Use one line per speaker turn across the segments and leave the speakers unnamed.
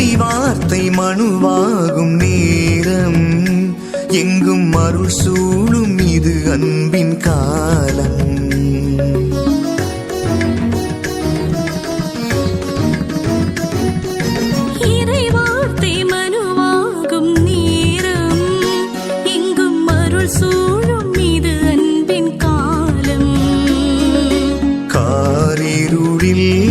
மழை வார்த்தை மனுவாகும் நேரம். எங்கும் அருள் சூழும் இது அன்பின் காலம். காரிருளில்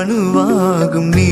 அணுவாகும் நீ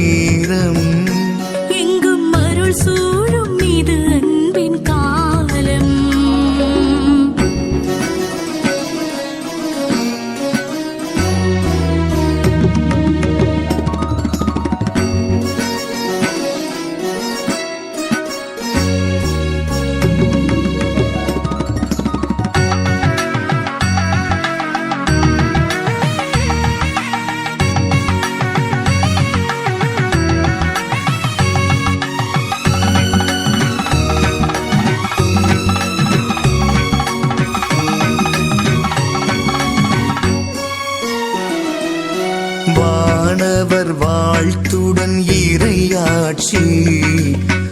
வானவர் வாழ்த்துடன் இறையாட்சி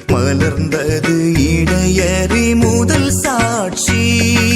மலர்ந்தது இடையறி முதல் சாட்சி.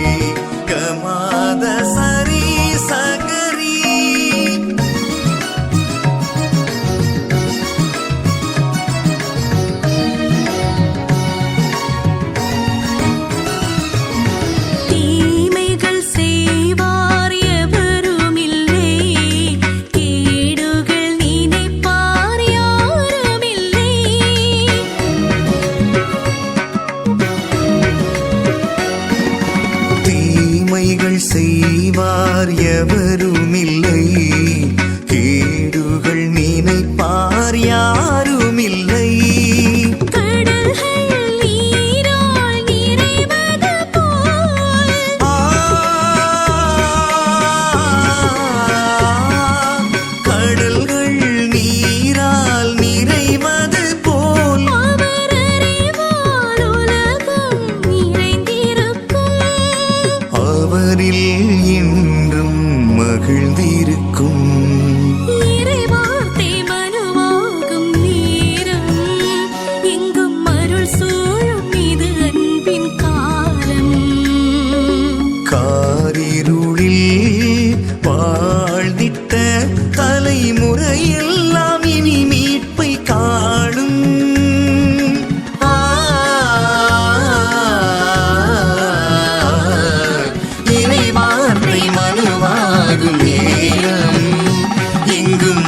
செய்வார் எவருமில்லை. கேடுகள் நினை
வானில் என்றும் மகிழ்ந்திருக்கும்.
ஆகும் நேரம் எங்கும்